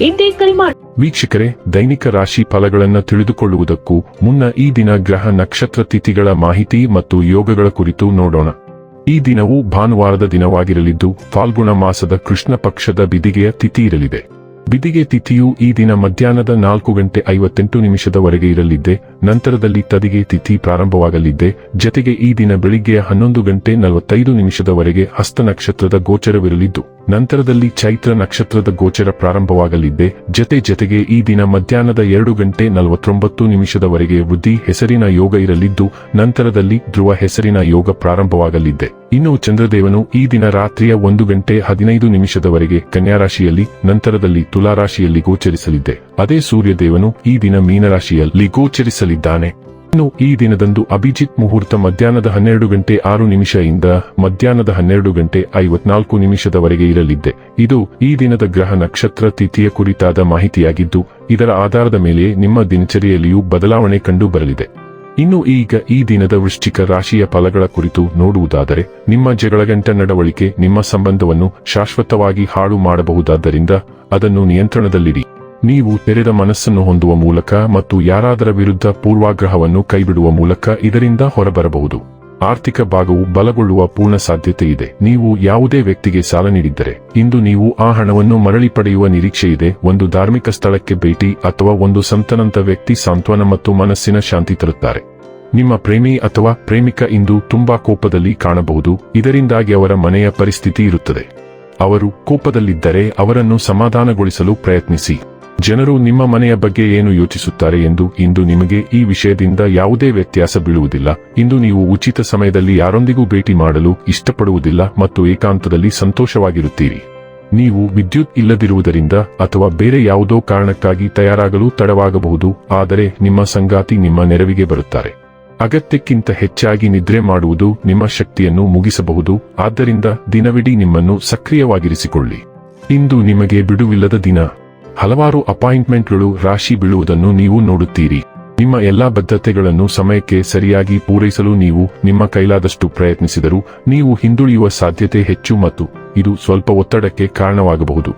ಕರೆ ವೀಕ್ಷಕರೇ, ದೈನಿಕ ರಾಶಿ ಫಲಗಳನ್ನು ತಿಳಿದುಕೊಳ್ಳುವುದಕ್ಕೂ ಮುನ್ನ ಈ ದಿನ ಗ್ರಹ ನಕ್ಷತ್ರ ತಿಥಿಗಳ ಮಾಹಿತಿ ಮತ್ತು ಯೋಗಗಳ ಕುರಿತು ನೋಡೋಣ. ಈ ದಿನವು ಭಾನುವಾರದ ದಿನವಾಗಿರಲಿದ್ದು, ಫಾಲ್ಗುಣ ಮಾಸದ ಕೃಷ್ಣ ಪಕ್ಷದ ಬಿದಿಗೆಯ ತಿಥಿ ಇರಲಿದೆ. ಬಿದಿಗೆ ತಿಥಿಯು ಈ ದಿನ ಮಧ್ಯಾಹ್ನದ ನಾಲ್ಕು ಗಂಟೆ ಐವತ್ತೆಂಟು ನಿಮಿಷದವರೆಗೆ ಇರಲಿದ್ದೆ, ನಂತರದಲ್ಲಿ ತದಿಗೆ ತಿಥಿ ಪ್ರಾರಂಭವಾಗಲಿದ್ದೆ, ಜತೆಗೆ ಈ ದಿನ ಬೆಳಿಗ್ಗೆಯ ಹನ್ನೊಂದು ಗಂಟೆ ನಲವತ್ತೈದು ನಿಮಿಷದವರೆಗೆ ಹಸ್ತ ನಕ್ಷತ್ರದ ಗೋಚರವಿರಲಿದ್ದು, ನಂತರದಲ್ಲಿ ಚೈತ್ರ ನಕ್ಷತ್ರದ ಗೋಚರ ಪ್ರಾರಂಭವಾಗಲಿದ್ದೆ, ಜತೆ ಜತೆಗೆ ಈ ದಿನ ಮಧ್ಯಾಹ್ನದ ಎರಡು ಗಂಟೆ ನಲವತ್ತೊಂಬತ್ತು ನಿಮಿಷದವರೆಗೆ ವೃದ್ಧಿ ಹೆಸರಿನ ಯೋಗ ಇರಲಿದ್ದು, ನಂತರದಲ್ಲಿ ಧ್ರುವ ಹೆಸರಿನ ಯೋಗ ಪ್ರಾರಂಭವಾಗಲಿದ್ದೆ. ಇನ್ನು ಚಂದ್ರದೇವನು ಈ ದಿನ ರಾತ್ರಿಯ ಒಂದು ಗಂಟೆ ಹದಿನೈದು ನಿಮಿಷದವರೆಗೆ ಕನ್ಯಾರಾಶಿಯಲ್ಲಿ, ನಂತರದಲ್ಲಿ ತುಲಾರಾಶಿಯಲ್ಲಿ ಗೋಚರಿಸಲಿದ್ದೆ. ಅದೇ ಸೂರ್ಯದೇವನು ಈ ದಿನ ಮೀನರಾಶಿಯಲ್ಲಿ ಗೋಚರಿಸಲಿದ್ದಾನೆ. ಇನ್ನು ಈ ದಿನದಂದು ಅಭಿಜಿತ್ ಮುಹೂರ್ತ ಮಧ್ಯಾಹ್ನದ ಹನ್ನೆರಡು ಗಂಟೆ ಆರು ನಿಮಿಷ ಇಂದ ಮಧ್ಯಾಹ್ನದ ಹನ್ನೆರಡು ಗಂಟೆ ಐವತ್ನಾಲ್ಕು ನಿಮಿಷದವರೆಗೆ ಇರಲಿದ್ದೆ. ಇದು ಈ ದಿನದ ಗ್ರಹ ನಕ್ಷತ್ರ ತಿಥಿಯ ಕುರಿತಾದ ಮಾಹಿತಿಯಾಗಿದ್ದು, ಇದರ ಆಧಾರದ ಮೇಲೆ ನಿಮ್ಮ ದಿನಚರಿಯಲ್ಲಿಯೂ ಬದಲಾವಣೆ ಕಂಡು ಬರಲಿದೆ. ಇನ್ನು ಈಗ ಈ ದಿನದ ವೃಶ್ಚಿಕ ರಾಶಿಯ ಫಲಗಳ ಕುರಿತು ನೋಡುವುದಾದರೆ, ನಿಮ್ಮ ಜಗಳಗಂಟ ನಡವಳಿಕೆ ನಿಮ್ಮ ಸಂಬಂಧವನ್ನು ಶಾಶ್ವತವಾಗಿ ಹಾಳು ಮಾಡಬಹುದಾದ್ದರಿಂದ ಅದನ್ನು ನಿಯಂತ್ರಣದಲ್ಲಿಡಿ. ನೀವು ತೆರೆದ ಮನಸ್ಸನ್ನು ಹೊಂದುವ ಮೂಲಕ ಮತ್ತು ಯಾರಾದರ ವಿರುದ್ಧ ಪೂರ್ವಾಗ್ರಹವನ್ನು ಕೈಬಿಡುವ ಮೂಲಕ ಇದರಿಂದ ಹೊರಬರಬಹುದು. ಆರ್ಥಿಕ ಭಾಗವು ಬಲಗೊಳ್ಳುವ ಪೂರ್ಣ ಸಾಧ್ಯತೆ ಇದೆ ನೀವು ಯಾವುದೇ ವ್ಯಕ್ತಿಗೆ ಸಾಲ ನೀಡಿದ್ದರೆ, ಇಂದು ನೀವು ಆ ಹಣವನ್ನು ಮರಳಿ ಪಡೆಯುವ ನಿರೀಕ್ಷೆ ಇದೆ ಒಂದು ಧಾರ್ಮಿಕ ಸ್ಥಳಕ್ಕೆ ಭೇಟಿ ಅಥವಾ ಒಂದು ಸಂತನಂತ ವ್ಯಕ್ತಿ ಸಾಂತ್ವನ ಮತ್ತು ಮನಸ್ಸಿನ ಶಾಂತಿ ತರುತ್ತಾರೆ. ನಿಮ್ಮ ಪ್ರೇಮಿ ಅಥವಾ ಪ್ರೇಮಿಕ ಇಂದು ತುಂಬಾ ಕೋಪದಲ್ಲಿ ಕಾಣಬಹುದು. ಇದರಿಂದಾಗಿ ಅವರ ಮನೆಯ ಪರಿಸ್ಥಿತಿ ಇರುತ್ತದೆ. ಅವರು ಕೋಪದಲ್ಲಿದ್ದರೆ ಅವರನ್ನು ಸಮಾಧಾನಗೊಳಿಸಲು ಪ್ರಯತ್ನಿಸಿ. ಜನರು ನಿಮ್ಮ ಮನೆಯ ಬಗ್ಗೆ ಏನು ಯೋಚಿಸುತ್ತಾರೆ ಎಂದು ಇಂದು ನಿಮಗೆ ಈ ವಿಷಯದಿಂದ ಯಾವುದೇ ವ್ಯತ್ಯಾಸ ಬೀಳುವುದಿಲ್ಲ. ಇಂದು ನೀವು ಉಚಿತ ಸಮಯದಲ್ಲಿ ಯಾರೊಂದಿಗೂ ಭೇಟಿ ಮಾಡಲು ಇಷ್ಟಪಡುವುದಿಲ್ಲ ಮತ್ತು ಏಕಾಂತದಲ್ಲಿ ಸಂತೋಷವಾಗಿರುತ್ತೀರಿ. ನೀವು ವಿದ್ಯುತ್ ಇಲ್ಲದಿರುವುದರಿಂದ ಅಥವಾ ಬೇರೆ ಯಾವುದೋ ಕಾರಣಕ್ಕಾಗಿ ತಯಾರಾಗಲು ತಡವಾಗಬಹುದು, ಆದರೆ ನಿಮ್ಮ ಸಂಗಾತಿ ನಿಮ್ಮ ನೆರವಿಗೆ ಬರುತ್ತಾರೆ. ಅಗತ್ಯಕ್ಕಿಂತ ಹೆಚ್ಚಾಗಿ ನಿದ್ರೆ ಮಾಡುವುದು ನಿಮ್ಮ ಶಕ್ತಿಯನ್ನು ಮುಗಿಸಬಹುದು, ಆದ್ದರಿಂದ ದಿನವಿಡೀ ನಿಮ್ಮನ್ನು ಸಕ್ರಿಯವಾಗಿರಿಸಿಕೊಳ್ಳಿ. ಇಂದು ನಿಮಗೆ ಬಿಡುವಿಲ್ಲದ ದಿನ. ಹಲವಾರು ಅಪಾಯಿಂಟ್ಮೆಂಟ್ಗಳು ರಾಶಿ ಬೀಳುವುದನ್ನು ನೀವು ನೋಡುತ್ತೀರಿ. ನಿಮ್ಮ ಎಲ್ಲಾ ಬದ್ಧತೆಗಳನ್ನು ಸಮಯಕ್ಕೆ ಸರಿಯಾಗಿ ಪೂರೈಸಲು ನೀವು ನಿಮ್ಮ ಕೈಲಾದಷ್ಟು ಪ್ರಯತ್ನಿಸಿದರೂ ನೀವು ಹಿಂದುಳಿಯುವ ಸಾಧ್ಯತೆ ಹೆಚ್ಚು ಮತ್ತು ಇದು ಸ್ವಲ್ಪ ಒತ್ತಡಕ್ಕೆ ಕಾರಣವಾಗಬಹುದು.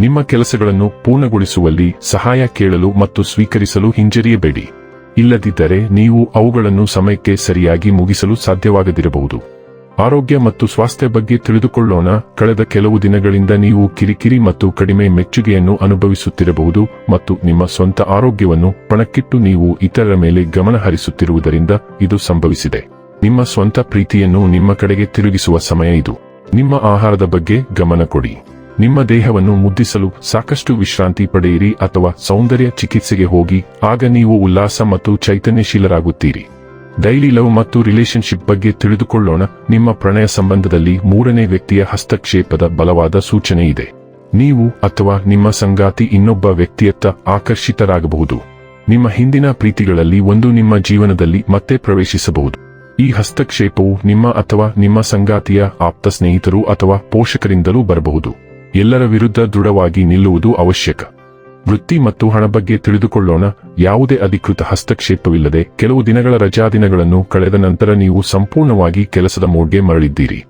ನಿಮ್ಮ ಕೆಲಸಗಳನ್ನು ಪೂರ್ಣಗೊಳಿಸುವಲ್ಲಿ ಸಹಾಯ ಕೇಳಲು ಮತ್ತು ಸ್ವೀಕರಿಸಲು ಹಿಂಜರಿಯಬೇಡಿ. ಇಲ್ಲದಿದ್ದರೆ ನೀವು ಅವುಗಳನ್ನು ಸಮಯಕ್ಕೆ ಸರಿಯಾಗಿ ಮುಗಿಸಲು ಸಾಧ್ಯವಾಗದಿರಬಹುದು. ಆರೋಗ್ಯ ಮತ್ತು ಸ್ವಾಸ್ಥ್ಯ ಬಗ್ಗೆ ತಿಳಿದುಕೊಳ್ಳೋಣ. ಕಳೆದ ಕೆಲವು ದಿನಗಳಿಂದ ನೀವು ಕಿರಿಕಿರಿ ಮತ್ತು ಕಡಿಮೆ ಮೆಚ್ಚುಗೆಯನ್ನು ಅನುಭವಿಸುತ್ತಿರಬಹುದು ಮತ್ತು ನಿಮ್ಮ ಸ್ವಂತ ಆರೋಗ್ಯವನ್ನು ಪಣಕ್ಕಿಟ್ಟು ನೀವು ಇತರರ ಮೇಲೆ ಗಮನ ಹರಿಸುತ್ತಿರುವುದರಿಂದ ಇದು ಸಂಭವಿಸಿದೆ. ನಿಮ್ಮ ಸ್ವಂತ ಪ್ರೀತಿಯನ್ನು ನಿಮ್ಮ ಕಡೆಗೆ ತಿರುಗಿಸುವ ಸಮಯ ಇದು. ನಿಮ್ಮ ಆಹಾರದ ಬಗ್ಗೆ ಗಮನ ಕೊಡಿ. ನಿಮ್ಮ ದೇಹವನ್ನು ಮುದ್ದಿಸಲು ಸಾಕಷ್ಟು ವಿಶ್ರಾಂತಿ ಪಡೆಯಿರಿ ಅಥವಾ ಸೌಂದರ್ಯ ಚಿಕಿತ್ಸೆಗೆ ಹೋಗಿ, ಆಗ ನೀವು ಉಲ್ಲಾಸ ಮತ್ತು ಚೈತನ್ಯಶೀಲರಾಗುತ್ತೀರಿ. ಡೈಲಿ ಲವ್ ಮತ್ತು ರಿಲೇಶನ್ಶಿಪ್ ಬಗ್ಗೆ ತಿಳಿದುಕೊಳ್ಳೋಣ. ನಿಮ್ಮ ಪ್ರಣಯ ಸಂಬಂಧದಲ್ಲಿ ಮೂರನೇ ವ್ಯಕ್ತಿಯ ಹಸ್ತಕ್ಷೇಪದ ಬಲವಾದ ಸೂಚನೆ ಇದೆ. ನೀವು ಅಥವಾ ನಿಮ್ಮ ಸಂಗಾತಿ ಇನ್ನೊಬ್ಬ ವ್ಯಕ್ತಿಯತ್ತ ಆಕರ್ಷಿತರಾಗಬಹುದು. ನಿಮ್ಮ ಹಿಂದಿನ ಪ್ರೀತಿಗಳಲ್ಲಿ ಒಂದು ನಿಮ್ಮ ಜೀವನದಲ್ಲಿ ಮತ್ತೆ ಪ್ರವೇಶಿಸಬಹುದು. ಈ ಹಸ್ತಕ್ಷೇಪವು ನಿಮ್ಮ ಅಥವಾ ನಿಮ್ಮ ಸಂಗಾತಿಯ ಆಪ್ತ ಸ್ನೇಹಿತರು ಅಥವಾ ಪೋಷಕರಿಂದಲೂ ಬರಬಹುದು. ಎಲ್ಲರ ವಿರುದ್ಧ ದೃಢವಾಗಿ ನಿಲ್ಲುವುದು ಅವಶ್ಯಕ. ವೃತ್ತಿ ಮತ್ತು ಹಣ ಬಗ್ಗೆ ತಿಳಿದುಕೊಳ್ಳೋಣ. ಯಾವುದೇ ಅಧಿಕೃತ ಹಸ್ತಕ್ಷೇಪವಿಲ್ಲದೆ ಕೆಲವು ದಿನಗಳ ರಜಾದಿನಗಳನ್ನು ಕಳೆದ ನಂತರ ನೀವು ಸಂಪೂರ್ಣವಾಗಿ ಕೆಲಸದ ಮೋಡ್ಗೆ ಮರಳಿದ್ದೀರಿ.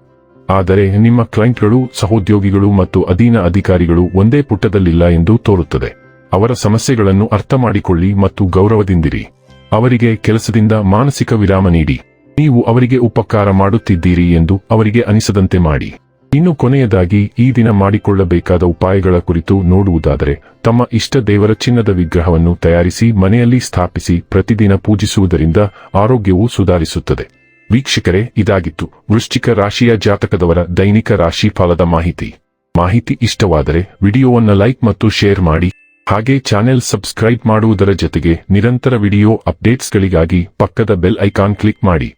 ಆದರೆ ನಿಮ್ಮ ಕ್ಲೈಂಟ್ಗಳು, ಸಹೋದ್ಯೋಗಿಗಳು ಮತ್ತು ಅಧೀನ ಅಧಿಕಾರಿಗಳು ಒಂದೇ ಪುಟದಲ್ಲಿಲ್ಲ ಎಂದು ತೋರುತ್ತದೆ. ಅವರ ಸಮಸ್ಯೆಗಳನ್ನು ಅರ್ಥ ಮಾಡಿಕೊಳ್ಳಿ ಮತ್ತು ಗೌರವದಿಂದಿರಿ. ಅವರಿಗೆ ಕೆಲಸದಿಂದ ಮಾನಸಿಕ ವಿರಾಮ ನೀಡಿ. ನೀವು ಅವರಿಗೆ ಉಪಕಾರ ಮಾಡುತ್ತಿದ್ದೀರಿ ಎಂದು ಅವರಿಗೆ ಅನಿಸದಂತೆ ಮಾಡಿ. ಇನ್ನು ಕೊನೆಯದಾಗಿ ಈ ದಿನ ಮಾಡಿಕೊಳ್ಳಬೇಕಾದ ಉಪಾಯಗಳ ಕುರಿತು ನೋಡುವುದಾದರೆ, ತಮ್ಮ ಇಷ್ಟ ದೇವರ ಚಿನ್ನದ ವಿಗ್ರಹವನ್ನು ತಯಾರಿಸಿ ಮನೆಯಲ್ಲಿ ಸ್ಥಾಪಿಸಿ ಪ್ರತಿದಿನ ಪೂಜಿಸುವುದರಿಂದ ಆರೋಗ್ಯವು ಸುಧಾರಿಸುತ್ತದೆ. ವೀಕ್ಷಕರೇ, ಇದಾಗಿತ್ತು ವೃಶ್ಚಿಕ ರಾಶಿಯ ಜಾತಕದವರ ದೈನಿಕ ರಾಶಿ ಫಲದ ಮಾಹಿತಿ. ಮಾಹಿತಿ ಇಷ್ಟವಾದರೆ ವಿಡಿಯೋವನ್ನು ಲೈಕ್ ಮತ್ತು ಶೇರ್ ಮಾಡಿ, ಹಾಗೆ ಚಾನೆಲ್ ಸಬ್ಸ್ಕ್ರೈಬ್ ಮಾಡುವುದರ ಜೊತೆಗೆ ನಿರಂತರ ವಿಡಿಯೋ ಅಪ್ಡೇಟ್ಸ್ಗಳಿಗಾಗಿ ಪಕ್ಕದ ಬೆಲ್ ಐಕಾನ್ ಕ್ಲಿಕ್ ಮಾಡಿ.